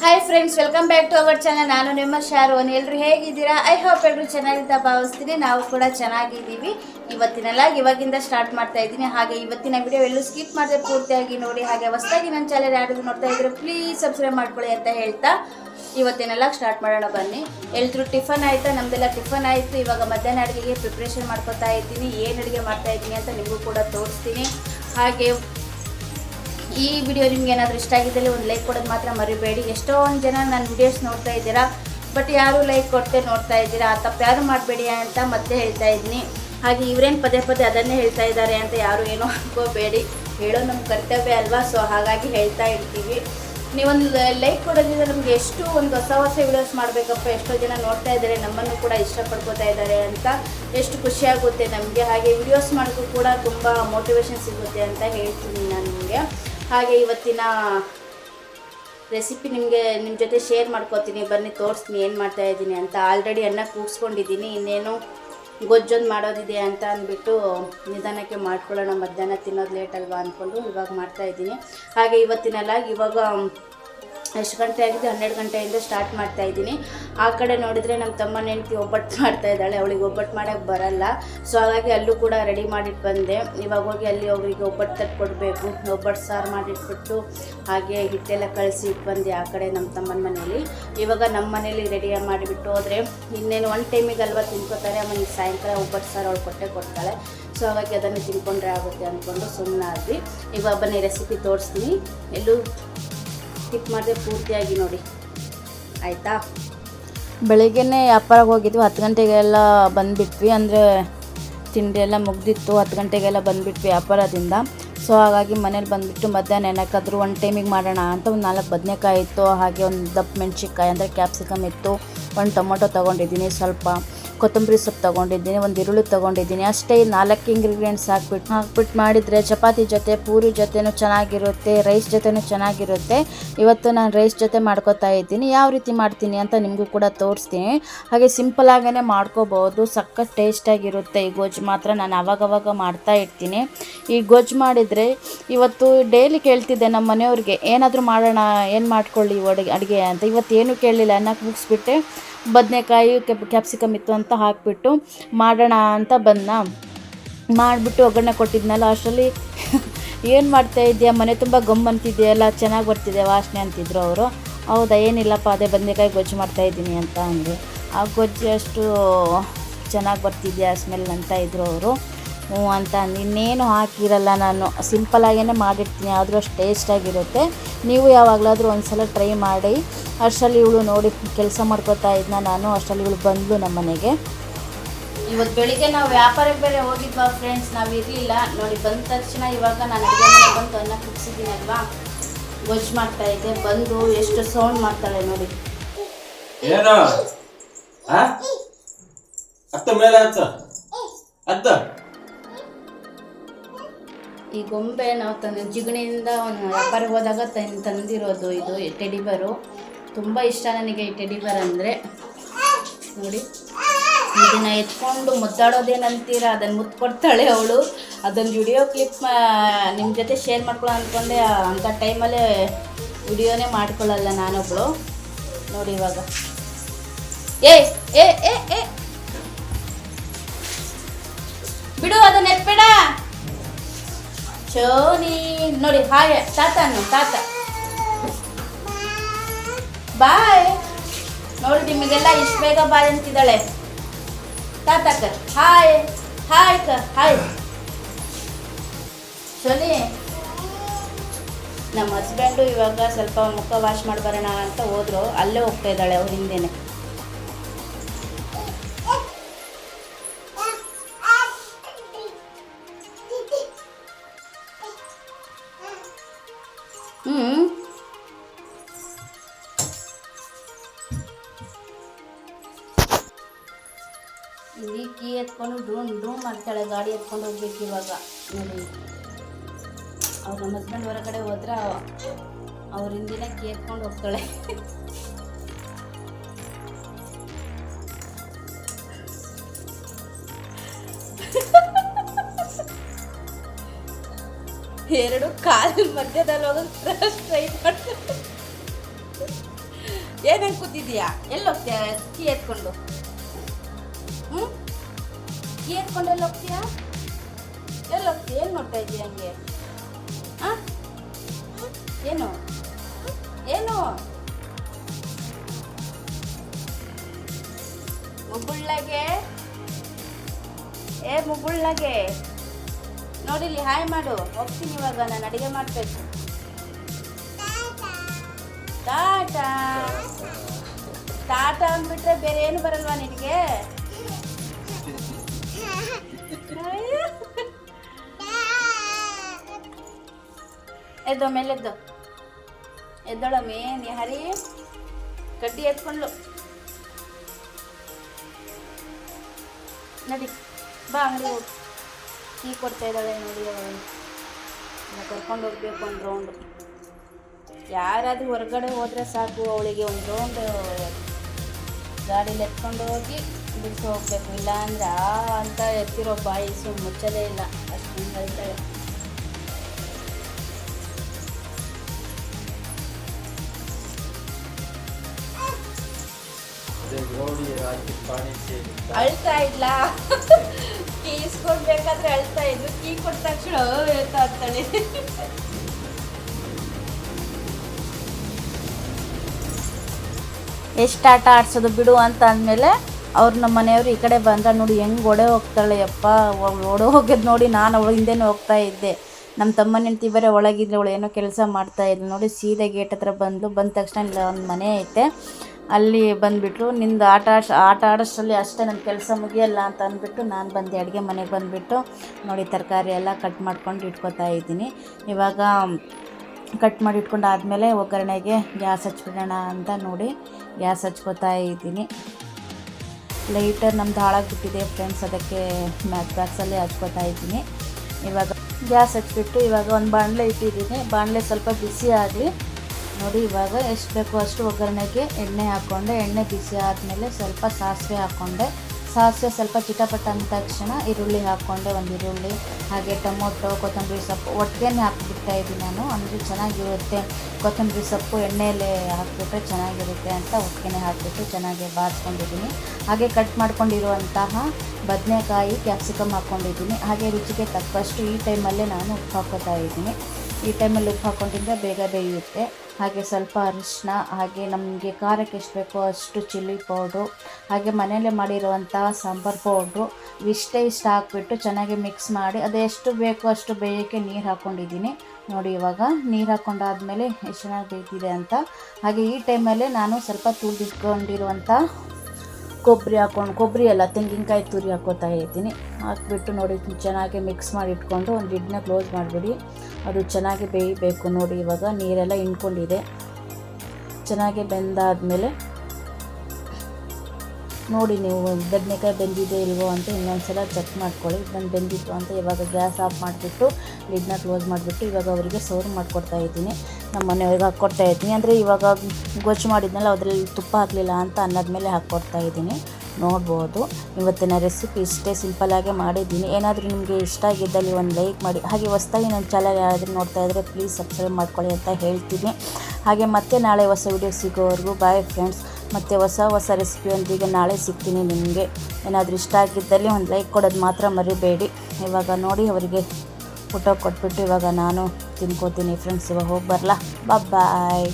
Hi friends welcome back to our channel ನಾನು ನಿಮ್ಮ Sharon. ಎಲ್ಲರೂ ಹೇಗಿದ್ದೀರಾ? ಐ ಹೋಪ್ ಎಲ್ಲರೂ ಚೆನ್ನಾಗಿದ್ದ ಭಾವಿಸ್ತೀನಿ. ನಾವು ಕೂಡ ಚೆನ್ನಾಗಿದ್ದೀವಿ. ಇವತ್ತಿನೆಲ್ಲ ಇವಾಗಿಂದ ಸ್ಟಾರ್ಟ್ ಮಾಡ್ತಾ ಇದ್ದೀನಿ. ಹಾಗೆ ಇವತ್ತಿನ ವಿಡಿಯೋ ಎಲ್ಲೂ ಸ್ಕಿಪ್ ಮಾಡದೆ ಪೂರ್ತಿಯಾಗಿ ನೋಡಿ, ಹಾಗೆ ಹೊಸದಾಗಿ ನನ್ನ ಚಾನಲ್ ಯಾರಿಗೂ ನೋಡ್ತಾ ಇದ್ರೆ ಪ್ಲೀಸ್ ಸಬ್ಸ್ಕ್ರೈಬ್ ಮಾಡ್ಕೊಳ್ಳಿ ಅಂತ ಹೇಳ್ತಾ ಇವತ್ತಿನೆಲ್ಲ ಸ್ಟಾರ್ಟ್ ಮಾಡೋಣ ಬನ್ನಿ. ಎಲ್ಲರೂ ಟಿಫನ್ ಆಯಿತಾ? ನಮ್ದೆಲ್ಲ ಟಿಫನ್ ಆಯಿತು. ಇವಾಗ ಮಧ್ಯಾಹ್ನ ಅಡುಗೆಗೆ ಪ್ರಿಪ್ರೇಷನ್ ಮಾಡ್ಕೊತಾ ಇದ್ದೀನಿ. ಏನು ಅಡುಗೆ ಮಾಡ್ತಾ ಇದ್ದೀನಿ ಅಂತ ನಿಮಗೂ ಕೂಡ ತೋರಿಸ್ತೀನಿ. ಹಾಗೆ ಈ ವಿಡಿಯೋ ನಿಮ್ಗೆ ಏನಾದರೂ ಇಷ್ಟ ಆಗಿದ್ದಲ್ಲಿ ಒಂದು ಲೈಕ್ ಕೊಡೋದು ಮಾತ್ರ ಮರಿಬೇಡಿ. ಎಷ್ಟೊಂದು ಜನ ನನ್ನ ವಿಡಿಯೋಸ್ ನೋಡ್ತಾ ಇದ್ದೀರಾ? ಬಟ್ ಯಾರು ಲೈಕ್ ಕೊಡ್ತೇ ನೋಡ್ತಾ ಇದ್ದೀರಾ? ಆ ತಪ್ಪು ಯಾರು ಮಾಡಬೇಡಿ ಅಂತ ಮತ್ತೆ ಹೇಳ್ತಾ ಇದ್ದೀನಿ. ಹಾಗೆ ಇವರೇನು ಪದೇ ಪದೇ ಅದನ್ನೇ ಹೇಳ್ತಾ ಇದ್ದಾರೆ ಅಂತ ಯಾರು ಏನೋ ಅನ್ಕೋಬೇಡಿ. ಹೇಳೋ ನಮ್ಮ ಕರ್ತವ್ಯ ಅಲ್ವಾ? ಸೊ ಹಾಗಾಗಿ ಹೇಳ್ತಾ ಇರ್ತೀವಿ. ನೀವೊಂದು ಲೈಕ್ ಕೊಡೋದ್ರಿಂದ ನಮಗೆ ಎಷ್ಟು ಒಂದು ಹೊಸ ಹೊಸ ವಿಡಿಯೋಸ್ ಮಾಡಬೇಕಪ್ಪ? ಎಷ್ಟೋ ಜನ ನೋಡ್ತಾ ಇದ್ದಾರೆ, ನಮ್ಮನ್ನು ಕೂಡ ಇಷ್ಟಪಡ್ಕೋತಾ ಇದ್ದಾರೆ ಅಂತ. ಎಷ್ಟು ಖುಷಿಯಾಗುತ್ತೆ ನಮಗೆ. ಹಾಗೆ ವಿಡಿಯೋಸ್ ಮಾಡೋಕ್ಕೂ ಕೂಡ ತುಂಬ ಮೋಟಿವೇಶನ್ ಸಿಗುತ್ತೆ ಅಂತ ಹೇಳ್ತೀನಿ ನಾನು ನಿಮಗೆ. ಹಾಗೆ ಇವತ್ತಿನ ರೆಸಿಪಿ ನಿಮಗೆ ನಿಮ್ಮ ಜೊತೆ ಶೇರ್ ಮಾಡ್ಕೋತೀನಿ. ಬನ್ನಿ, ತೋರಿಸ್ತೀನಿ ಏನು ಮಾಡ್ತಾ ಇದ್ದೀನಿ ಅಂತ. ಆಲ್ರೆಡಿ ಅನ್ನ ಕೂಗಿಸ್ಕೊಂಡಿದ್ದೀನಿ. ಇನ್ನೇನು ಗೊಜ್ಜೊಂದು ಮಾಡೋದಿದೆ ಅಂತ ಅಂದ್ಬಿಟ್ಟು ನಿಧಾನಕ್ಕೆ ಮಾಡ್ಕೊಳ್ಳೋಣ. ಮಧ್ಯಾಹ್ನ ತಿನ್ನೋದು ಲೇಟ್ ಅಲ್ವಾ ಅಂದ್ಕೊಂಡು ಇವಾಗ ಮಾಡ್ತಾ ಇದ್ದೀನಿ. ಹಾಗೆ ಇವತ್ತಿನಲ್ಲ ಇವಾಗ ಎಷ್ಟು ಗಂಟೆ ಆಗಿದೆ ಹನ್ನೆರಡು ಗಂಟೆಯಿಂದ ಸ್ಟಾರ್ಟ್ ಮಾಡ್ತಾ ಇದ್ದೀನಿ. ಆ ಕಡೆ ನೋಡಿದರೆ ನಮ್ಮ ತಮ್ಮ ನೆಂಟಿ ಒಬ್ಬಟ್ಟು ಮಾಡ್ತಾ ಇದ್ದಾಳೆ, ಅವಳಿಗೆ ಒಬ್ಬಟ್ಟು ಮಾಡೋಕೆ ಬರಲ್ಲ. ಸೊ ಹಾಗಾಗಿ ಅಲ್ಲೂ ಕೂಡ ರೆಡಿ ಮಾಡಿಟ್ಟು ಬಂದೆ. ಇವಾಗ ಹೋಗಿ ಅಲ್ಲಿ ಅವರಿಗೆ ಒಬ್ಬಟ್ಟು ತಟ್ಟು ಕೊಡಬೇಕು ಒಬ್ಬಟ್ಟು ಸಾರು ಮಾಡಿಟ್ಬಿಟ್ಟು ಹಾಗೆ ಹಿಟ್ಟೆಲ್ಲ ಕಳಿಸಿ ಬಂದೆ ಆ ಕಡೆ ನಮ್ಮ ತಮ್ಮನ ಮನೇಲಿ. ಇವಾಗ ನಮ್ಮ ಮನೇಲಿ ರೆಡಿ ಮಾಡಿಬಿಟ್ಟು ಹೋದರೆ ಇನ್ನೇನು ಒನ್ ಟೈಮಿಗೆ ಅಲ್ವ ತಿನ್ಕೋತಾರೆ ಆಮೇಲೆ ಸಾಯಂಕಾಲ ಒಬ್ಬಟ್ಟು ಸಾರು ಅವಳು ಕೊಟ್ಟೆ ಕೊಡ್ತಾಳೆ. ಸೊ ಹಾಗಾಗಿ ಅದನ್ನು ತಿನ್ಕೊಂಡ್ರೆ ಆಗುತ್ತೆ ಅಂದ್ಕೊಂಡು ಸುಮ್ಮನಾದ್ವಿ ಇವಾಗ ಬನ್ನಿ ರೆಸಿಪಿ ತೋರಿಸ್ತೀನಿ. ಎಲ್ಲೂ ಸ್ಕಿಪ್ ಮಾಡಿದೆ ಪೂರ್ತಿಯಾಗಿ ನೋಡಿ. ಆಯಿತಾ? ಬೆಳಿಗ್ಗೆನೇ ವ್ಯಾಪಾರಕ್ಕೆ ಹೋಗಿದ್ವಿ. ಹತ್ತು ಗಂಟೆಗೆಲ್ಲ ಬಂದುಬಿಟ್ವಿ. ಅಂದರೆ ತಿಂಡಿ ಎಲ್ಲ ಮುಗ್ದಿತ್ತು. ಹತ್ತು ಗಂಟೆಗೆಲ್ಲ ಬಂದುಬಿಟ್ವಿ ವ್ಯಾಪಾರದಿಂದ. ಸೊ ಹಾಗಾಗಿ ಮನೇಲಿ ಬಂದುಬಿಟ್ಟು ಮಧ್ಯಾಹ್ನ ಏನಕ್ಕಾದರೂ ಒಂದು ಟೈಮಿಗೆ ಮಾಡೋಣ ಅಂತ ಒಂದು ನಾಲ್ಕು ಬದನೆಕಾಯಿ ಇತ್ತು. ಹಾಗೆ ಒಂದು ದಪ್ಪ ಮೆಣಸಿನ್ಕಾಯಿ, ಅಂದರೆ ಕ್ಯಾಪ್ಸಿಕಮ್ ಇತ್ತು. ಒಂದು ಟೊಮೊಟೊ ತೊಗೊಂಡಿದ್ದೀನಿ ಸ್ವಲ್ಪ. ಕೊತ್ತಂಬರಿ ಸೊಪ್ಪು ತೊಗೊಂಡಿದ್ದೀನಿ, ಒಂದು ಈರುಳ್ಳಿ ತೊಗೊಂಡಿದ್ದೀನಿ. ಅಷ್ಟೇ ನಾಲ್ಕು ಇಂಗ್ರೀಡಿಯೆಂಟ್ಸ್ ಹಾಕ್ಬಿಟ್ಟು ಹಾಕ್ಬಿಟ್ಟು ಮಾಡಿದರೆ ಚಪಾತಿ ಜೊತೆ, ಪೂರಿ ಜೊತೆನೂ ಚೆನ್ನಾಗಿರುತ್ತೆ ರೈಸ್ ಜೊತೆನೂ ಚೆನ್ನಾಗಿರುತ್ತೆ. ಇವತ್ತು ನಾನು ರೈಸ್ ಜೊತೆ ಮಾಡ್ಕೋತಾ ಇದ್ದೀನಿ. ಯಾವ ರೀತಿ ಮಾಡ್ತೀನಿ ಅಂತ ನಿಮಗೂ ಕೂಡ ತೋರಿಸ್ತೀನಿ. ಹಾಗೆ ಸಿಂಪಲ್ ಆಗೇ ಮಾಡ್ಕೋಬೋದು. ಸಖತ್ ಟೇಸ್ಟಾಗಿರುತ್ತೆ ಈ ಗೊಜ್ಜು ಮಾತ್ರ. ನಾನು ಅವಾಗವಾಗ ಮಾಡ್ತಾ ಇರ್ತೀನಿ. ಈ ಗೊಜ್ಜು ಮಾಡಿದರೆ ಇವತ್ತು ಡೈಲಿ ಕೇಳ್ತಿದ್ದೆ ನಮ್ಮ ಮನೆಯವ್ರಿಗೆ, ಏನಾದರೂ ಮಾಡೋಣ, ಏನು ಮಾಡ್ಕೊಳ್ಳಿ ಅಡುಗೆ ಅಡುಗೆ ಅಂತ. ಇವತ್ತು ಏನೂ ಕೇಳಲಿಲ್ಲ ಅನ್ನಕ್ಕೆ ಮುಗಿಸ್ಬಿಟ್ಟೆ. ಬದನೆಕಾಯಿ ಕ್ಯಾಪ್ಸಿಕಮ್ ಇತ್ತು ಅಂತ ಹಾಕಿಬಿಟ್ಟು ಮಾಡೋಣ ಅಂತ ಬಂದ ಮಾಡಿಬಿಟ್ಟು ಒಗ್ಗರಣೆ ಕೊಟ್ಟಿದ್ನಲ್ಲ, ಅಷ್ಟರಲ್ಲಿ ಏನು ಮಾಡ್ತಾ ಇದೆಯಾ ಮನೆ ತುಂಬ ಗಮ್ ಅಂತಿದೆಯಲ್ಲ ಚೆನ್ನಾಗಿ ಬರ್ತಿದೆ ವಾಸನೆ ಅಂತಿದ್ರು ಅವರು. ಹೌದಾ, ಏನಿಲ್ಲಪ್ಪ, ಅದೇ ಬದನೆಕಾಯಿ ಗೊಜ್ಜು ಮಾಡ್ತಾಯಿದ್ದೀನಿ ಅಂತ ಅಂದರು. ಆ ಗೊಜ್ಜು ಅಷ್ಟು ಚೆನ್ನಾಗಿ ಬರ್ತಿದೆಯಾ, ಸ್ಮೆಲ್ ಅಂತ ಇದ್ರು ಅವರು. ಹ್ಞೂ ಅಂತ ಇನ್ನೇನು ಹಾಕಿರಲ್ಲ ನಾನು. ಸಿಂಪಲಾಗೇ ಮಾಡಿರ್ತೀನಿ, ಆದರೂ ಅಷ್ಟು ಟೇಸ್ಟಾಗಿರುತ್ತೆ ನೀವು ಯಾವಾಗಲಾದರೂ ಒಂದು ಸಲ ಟ್ರೈ ಮಾಡಿ ಅಷ್ಟರಲ್ಲಿ ಇವಳು ನೋಡಿ ಕೆಲಸ ಮಾಡ್ಕೊತಾ ಇದ್ನ ನಾನು ಅಷ್ಟರಲ್ಲಿ ಇವಳು ಬಂದಳು ನಮ್ಮ ಮನೆಗೆ. ಇವತ್ತು ಬೆಳಿಗ್ಗೆ ನಾವು ವ್ಯಾಪಾರಕ್ಕೆ ಬೇರೆ ಹೋಗಿದ್ವಾ ಫ್ರೆಂಡ್ಸ್ ನಾವು ಇರಲಿಲ್ಲ. ನೋಡಿ ಬಂದ ತಕ್ಷಣ ಇವಾಗ ನಾನು ಅಡುಗೆ ಮನೆ ಬಂದು ಅನ್ನ ಕುದಿಸಿದ್ದೀನಲ್ವಾ ಗೊಜ್ಜು ಮಾಡ್ತಾ ಇದ್ದೆ. ಬಂದು ಎಷ್ಟು ಸೌಂಡ್ ಮಾಡ್ತಾಳೆ ನೋಡಿ. ಏನು? ಹಾ ಹತ್ತ ಮೇಲೆ ಅತ್ತ. ಹತ್ತ ಈ ಗೊಂಬೆ ನಾವು ತಂದು ಜಿಗಣಿಯಿಂದ ಒಂದು ವ್ಯಾಪಾರಕ್ಕೆ ಹೋದಾಗ ತಂದು ತಂದಿರೋದು ಇದು ಟೆಡಿಬರು ತುಂಬ ಇಷ್ಟ ನನಗೆ ಈ ಟೆಡಿಬರ್ ಅಂದರೆ. ನೋಡಿ. ಇದನ್ನು ಎತ್ಕೊಂಡು ಮುದ್ದಾಡೋದೇನಂತೀರ? ಅದನ್ನು ಮುದ್ದು ಕೊಡ್ತಾಳೆ ಅವಳು. ಅದೊಂದು ವಿಡಿಯೋ ಕ್ಲಿಪ್ ನಿಮ್ಮ ಜೊತೆ ಶೇರ್ ಮಾಡ್ಕೊಳ್ಳೋ ಅಂದ್ಕೊಂಡೆ ಅಂಥ ಟೈಮಲ್ಲೇ ವಿಡಿಯೋನೇ ಮಾಡ್ಕೊಳ್ಳಲ್ಲ ನಾನೊಬ್ಳು. ನೋಡಿ ಇವಾಗ. ಏ ಏ ಏ ಏ. ಬಿಡು, ಅದನ್ನ ಎತ್ಬೇಡ. ಚೋನಿ ನೋಡಿ ಹಾಯ್ ತಾತ ಅನ್ನು ತಾತ ಬಾಯ್ ನೋಡಿ, ನಿಮಗೆಲ್ಲ ಇಷ್ಟು ಬೇಗ ಬಾಯ್ ಅಂತಿದ್ದಾಳೆ. ತಾತಕ್ಕ ಹಾಯ್ ಹಾಯ್ ಕ ಹಾಯ್ ಶೋನಿ ನಮ್ಮ ಹಸ್ಬೆಂಡು ಇವಾಗ ಸ್ವಲ್ಪ ಮುಖ ವಾಶ್ ಮಾಡಿ ಬರೋಣ ಅಂತ ಹೋದ್ರು. ಅಲ್ಲೇ ಹೋಗ್ತಾ ಇದ್ದಾಳೆ ಅವ್ರ ಹಿಂದೆನೆ. ಈ ಕೀ ಎತ್ಕೊಂಡು ಡೂಮ್ ಡೂಮ್ ಮಾಡ್ತಾಳೆ ಗಾಡಿ ಎತ್ಕೊಂಡು ಹೋಗ್ಬೇಕು ಇವಾಗ. ನೋಡಿ. ಅವ್ರ ನಮ್ಮ ಹಸ್ಬೆಂಡ್ ಹೊರಗಡೆ ಹೋದ್ರೆ ಅವ್ರ ಹಿಂದಿನ ಕೀ ಎತ್ಕೊಂಡು ಹೋಗ್ತಾಳೆ. ಎರಡು ಕಾಲು ಮಧ್ಯದಲ್ಲಿ ಹೋಗೋದು ಸ್ಟ್ರೈಟ್ ಮಾಡ್ತಾರೆ ಏನೇನು ಕೂತಿದ್ಯಾ ಎಲ್ಲಿ ಹೋಗ್ತೀಯ? ಕೀ ಎತ್ಕೊಂಡು. ಹ್ಞೂ ಎಲ್ಲಿ ಹೋಗ್ತೀಯಾ ಎಲ್ಲಿ ಹೋಗ್ತೀಯ ಏನು ನೋಡ್ತಾ ಇದೀಯ ಹಂಗೆ? ಹಾಂ? ಏನು? ಏನು? ಮುಗುಳ್ಳಗೆ ಏ ಮುಗುಳ್ಳಗೆ ನೋಡಿಲಿ ಹಾಯ್ ಮಾಡು. ಹೋಗ್ತೀನಿ ಇವಾಗ, ನಾನು ಅಡುಗೆ ಮಾಡಬೇಕು. ಟಾಟಾ. ಟಾಟಾ ಅಂದ್ಬಿಟ್ರೆ ಬೇರೆ ಏನು ಬರಲ್ವಾ ನಿನಗೆ? ಎದ್ದೋ ಮೇಲೆದ್ದು ಎದ್ದೊಳಮ್ಮೆ ಮೇನ್ ಹರಿ. ಕಡ್ಡಿ ಎತ್ಕೊಂಡ್ಲು. ನಡಿ, ಬಾ ಅಂಗಡಿ ಹೋಗಿ. ಟೀ ಕೊಡ್ತಾ ಇದ್ದಾಳೆ ನೋಡಿ ಅವಳು. ಕರ್ಕೊಂಡು ಹೋಗ್ಬೇಕು ಒಂದು ರೌಂಡ್ ಯಾರಾದರೂ ಹೊರಗಡೆ ಹೋದರೆ ಸಾಕು ಅವಳಿಗೆ ಒಂದು ರೌಂಡ್ ಗಾಡೀಲಿ ಎತ್ಕೊಂಡು ಹೋಗಿ ಬಿಡಿಸಿ ಹೋಗ್ಬೇಕು. ಇಲ್ಲ ಅಂದ್ರೆ ಆ ಅಂತ ಎತ್ತಿರೋ ಬಾಯಿ ಮುಚ್ಚಲೇ ಮುಚ್ಚದೇ ಇಲ್ಲ. ಅಷ್ಟು ಹೇಳ್ತಾಳೆ. ಅಳ್ತಾ ಇಲ್ಲ ಕೀಸ್ಕೊಡ್ಬೇಕಾದ್ರೆ ಅಳ್ತಾ ಇದ್ರು. ಕೀ ಕೊಟ್ಟ ತಕ್ಷಣ ಹೇಳ್ತಾ ಎಷ್ಟು ಆಟ ಆಡ್ಸೋದು ಬಿಡು ಅಂತ ಅಂದಮೇಲೆ ಅವ್ರು ನಮ್ಮ ಮನೆಯವರು ಈ ಕಡೆ ಬಂದ್ರೆ ನೋಡಿ ಹೆಂಗೆ ಒಡೆ ಹೋಗ್ತಾಳೆ ಅಪ್ಪ ಒಡೆ ಹೋಗೋದು ನೋಡಿ ನಾನು ಅವಳ ಹಿಂದೆನೇ ಹೋಗ್ತಾ ಇದ್ದೆ. ನಮ್ಮ ತಮ್ಮನ ಹೆಂಡ್ತಿ ಬರೀ ಒಳಗಿದ್ರೆ ಅವಳು ಏನೋ ಕೆಲಸ ಮಾಡ್ತಾ ಇದ್ಲು. ನೋಡಿ ಸೀದಾ ಗೇಟ್ ಹತ್ರ ಬಂದು ಬಂದ ತಕ್ಷಣ ಇಲ್ಲ ಒಂದು ಮನೆ ಐತೆ. ಅಲ್ಲಿ ಬಂದುಬಿಟ್ರು, ನಿಂದು ಆಟ ಆಟ ಆಡೋಷ್ಟರಲ್ಲಿ ಅಷ್ಟೇ ನನ್ನ ಕೆಲಸ ಮುಗಿಯಲ್ಲ ಅಂತ ಅಂದ್ಬಿಟ್ಟು ನಾನು ಬಂದೆ, ಅಡುಗೆ ಮನೆಗೆ ಬಂದುಬಿಟ್ಟು. ನೋಡಿ, ತರಕಾರಿ ಎಲ್ಲ ಕಟ್ ಮಾಡ್ಕೊಂಡು ಇಟ್ಕೊತಾ ಇದ್ದೀನಿ. ಇವಾಗ ಕಟ್ ಮಾಡಿ ಇಟ್ಕೊಂಡು ಆದಮೇಲೆ ಒಗ್ಗರಣೆಗೆ ಗ್ಯಾಸ್ ಹಚ್ಬಿಡೋಣ ಅಂತ ನೋಡಿ, ಗ್ಯಾಸ್ ಹಚ್ಕೋತಾ ಇದ್ದೀನಿ. ಲೈಟರ್ ನಮ್ದು ಹಾಳಾಗಿಬಿಟ್ಟಿದೆ ಫ್ರೆಂಡ್ಸ್, ಅದಕ್ಕೆ ಮ್ಯಾಕ್ ಬ್ಯಾಕ್ಸಲ್ಲಿ ಹಚ್ಕೋತಾ ಇದ್ದೀನಿ. ಇವಾಗ ಗ್ಯಾಸ್ ಹಚ್ಬಿಟ್ಟು ಇವಾಗ ಒಂದು ಬಾಣಲೆ ಇಟ್ಟಿದ್ದೀನಿ. ಬಾಣಲೆ ಸ್ವಲ್ಪ ಬಿಸಿ ಆಗಲಿ. ನೋಡಿ, ಇವಾಗ ಎಷ್ಟು ಬೇಕೋ ಅಷ್ಟು ಒಗ್ಗರಣೆಗೆ ಎಣ್ಣೆ ಹಾಕ್ಕೊಂಡೆ ಎಣ್ಣೆ ಬಿಸಿ ಆದಮೇಲೆ ಸ್ವಲ್ಪ ಸಾಸಿವೆ ಹಾಕ್ಕೊಂಡೆ ಸಾಸಿವೆ ಸ್ವಲ್ಪ ಚಿಟಪಟ ಅಂದ ತಕ್ಷಣ ಈರುಳ್ಳಿ ಹಾಕ್ಕೊಂಡೆ ಒಂದು ಈರುಳ್ಳಿ, ಹಾಗೆ ಟೊಮೊಟೊ, ಕೊತ್ತಂಬರಿ ಸೊಪ್ಪು. ಒಟ್ಟಿಗೆ ಹಾಕ್ಬಿಡ್ತಾ ಇದ್ದೀನಿ ನಾನು. ಅಂದರೆ ಚೆನ್ನಾಗಿರುತ್ತೆ. ಕೊತ್ತಂಬರಿ ಸೊಪ್ಪು ಎಣ್ಣೆಯಲ್ಲಿ ಹಾಕಿಬಿಟ್ರೆ ಚೆನ್ನಾಗಿರುತ್ತೆ ಅಂತ ಒಟ್ಟಿಗೆ ಹಾಕಿಬಿಟ್ಟು ಚೆನ್ನಾಗಿ ಬಾಡಿಸ್ಕೊಂಡಿದ್ದೀನಿ ಹಾಗೆ ಕಟ್ ಮಾಡ್ಕೊಂಡಿರುವಂತಹ ಬದನೆಕಾಯಿ ಕ್ಯಾಪ್ಸಿಕಮ್ ಹಾಕ್ಕೊಂಡಿದ್ದೀನಿ ಹಾಗೆ ರುಚಿಗೆ ತಕ್ಕಷ್ಟು ಈ ಟೈಮಲ್ಲೇ ನಾನು ಉಪ್ಪು ಹಾಕ್ಕೋತಾ ಇದ್ದೀನಿ. ಈ ಟೈಮಲ್ಲಿ ಉಪ್ಪು ಹಾಕೊಂಡಿದ್ರೆ ಬೇಗ ಬೇಯುತ್ತೆ. ಹಾಗೆ ಸ್ವಲ್ಪ ಅರಿಶಿನ, ಹಾಗೆ ನಮಗೆ ಖಾರಕ್ಕೆ ಎಷ್ಟು ಬೇಕೋ ಅಷ್ಟು ಚಿಲ್ಲಿ ಪೌಡ್ರು, ಹಾಗೆ ಮನೆಯಲ್ಲೇ ಮಾಡಿರುವಂಥ ಸಾಂಬಾರು ಪೌಡ್ರು, ಇಷ್ಟೇ ಇಷ್ಟ ಹಾಕ್ಬಿಟ್ಟು ಚೆನ್ನಾಗಿ ಮಿಕ್ಸ್ ಮಾಡಿ ಅದು ಎಷ್ಟು ಬೇಕೋ ಅಷ್ಟು ಬೇಯೋಕ್ಕೆ ನೀರು ಹಾಕ್ಕೊಂಡಿದ್ದೀನಿ. ನೋಡಿ ಇವಾಗ ನೀರು ಹಾಕ್ಕೊಂಡಾದ್ಮೇಲೆ ಎಷ್ಟು ಚೆನ್ನಾಗಿ ಬೇಯ್ತಿದೆ ಅಂತ. ಹಾಗೆ ಈ ಟೈಮಲ್ಲೇ ನಾನು ಸ್ವಲ್ಪ ತುರಿದಿಟ್ಕೊಂಡಿರುವಂಥ ಕೊಬ್ಬರಿ ಹಾಕ್ಕೊಂಡು, ಕೊಬ್ಬರಿ ಎಲ್ಲ ತೆಂಗಿನಕಾಯಿ ತುರಿ ಹಾಕೋತಾ ಇದ್ದೀನಿ ಹಾಕ್ಬಿಟ್ಟು ನೋಡಿ, ಚೆನ್ನಾಗಿ ಮಿಕ್ಸ್ ಮಾಡಿ ಇಟ್ಕೊಂಡು ಒಂದು ಲಿಡ್ನ ಕ್ಲೋಸ್ ಮಾಡಿಬಿಡಿ. ಅದು ಚೆನ್ನಾಗಿ ಬೇಯಬೇಕು ನೋಡಿ ಇವಾಗ, ನೀರೆಲ್ಲ ಹಿಂಡ್ಕೊಂಡಿದೆ. ಚೆನ್ನಾಗಿ ಬೆಂದಾದಮೇಲೆ ನೋಡಿ ನೀವು ಬದನೆಕಾಯಿ ಬೆಂದಿದೆ ಇಲ್ವೋ ಅಂತ ಇನ್ನೊಂದ್ಸಲ ಚೆಕ್ ಮಾಡ್ಕೊಳ್ಳಿ. ನಾನು ಬೆಂದಿತ್ತು ಅಂತ ಇವಾಗ ಗ್ಯಾಸ್ ಆಫ್ ಮಾಡಿಬಿಟ್ಟು ಲಿಡ್ನ ಕ್ಲೋಸ್ ಮಾಡಿಬಿಟ್ಟು ಇವಾಗ ಅವರಿಗೆ ಸರ್ವ್ ಮಾಡಿಕೊಡ್ತಾ ಇದ್ದೀನಿ. ನಮ್ಮ ಮನೆಯವ್ರಿಗೆ ಹಾಕ್ಕೊಡ್ತಾ ಇದ್ದೀನಿ. ಅಂದರೆ ಇವಾಗ ಗೊಜ್ಜು ಮಾಡಿದ್ನಲ್ಲ, ಅದರಲ್ಲಿ ತುಪ್ಪ ಹಾಕಲಿಲ್ಲ ಅಂತ ಅನ್ನದ ಮೇಲೆ ಹಾಕ್ಕೊಡ್ತಾ ಇದ್ದೀನಿ. ನೋಡ್ಬೋದು. ಇವತ್ತಿನ ರೆಸಿಪಿ ಇಷ್ಟೇ ಸಿಂಪಲಾಗೆ ಮಾಡಿದ್ದೀನಿ. ಏನಾದರೂ ನಿಮಗೆ ಇಷ್ಟ ಆಗಿದ್ದಲ್ಲಿ ಒಂದು ಲೈಕ್ ಮಾಡಿ. ಹಾಗೆ ಹೊಸ್ದಾಗಿ ನನ್ನ ಚಾನಲ್ ಯಾರಾದರೂ ನೋಡ್ತಾ ಇದ್ದರೆ ಪ್ಲೀಸ್ ಸಬ್ಸ್ಕ್ರೈಬ್ ಮಾಡ್ಕೊಳ್ಳಿ ಅಂತ ಹೇಳ್ತೀನಿ. ಹಾಗೆ ಮತ್ತೆ ನಾಳೆ ಹೊಸ ವಿಡಿಯೋ ಸಿಗೋವರೆಗೂ ಬಾಯ್ ಫ್ರೆಂಡ್ಸ್ ಮತ್ತು ಹೊಸ ಹೊಸ ರೆಸಿಪಿಯೊಂದಿಗೆ ನಾಳೆ ಸಿಗ್ತೀನಿ ನಿಮಗೆ. ಏನಾದರೂ ಇಷ್ಟ ಆಗಿದ್ದಲ್ಲಿ ಒಂದು ಲೈಕ್ ಕೊಡೋದು ಮಾತ್ರ ಮರಿಬೇಡಿ. ಇವಾಗ ನೋಡಿ ಅವರಿಗೆ ಊಟ ಕೊಟ್ಬಿಟ್ಟು ಇವಾಗ ನಾನು ತಿನ್ಕೋತೀನಿ ಫ್ರೆಂಡ್ಸ್ ಇವಾಗ ಹೋಗಿ ಬರಲಾ. ಬಾಯ್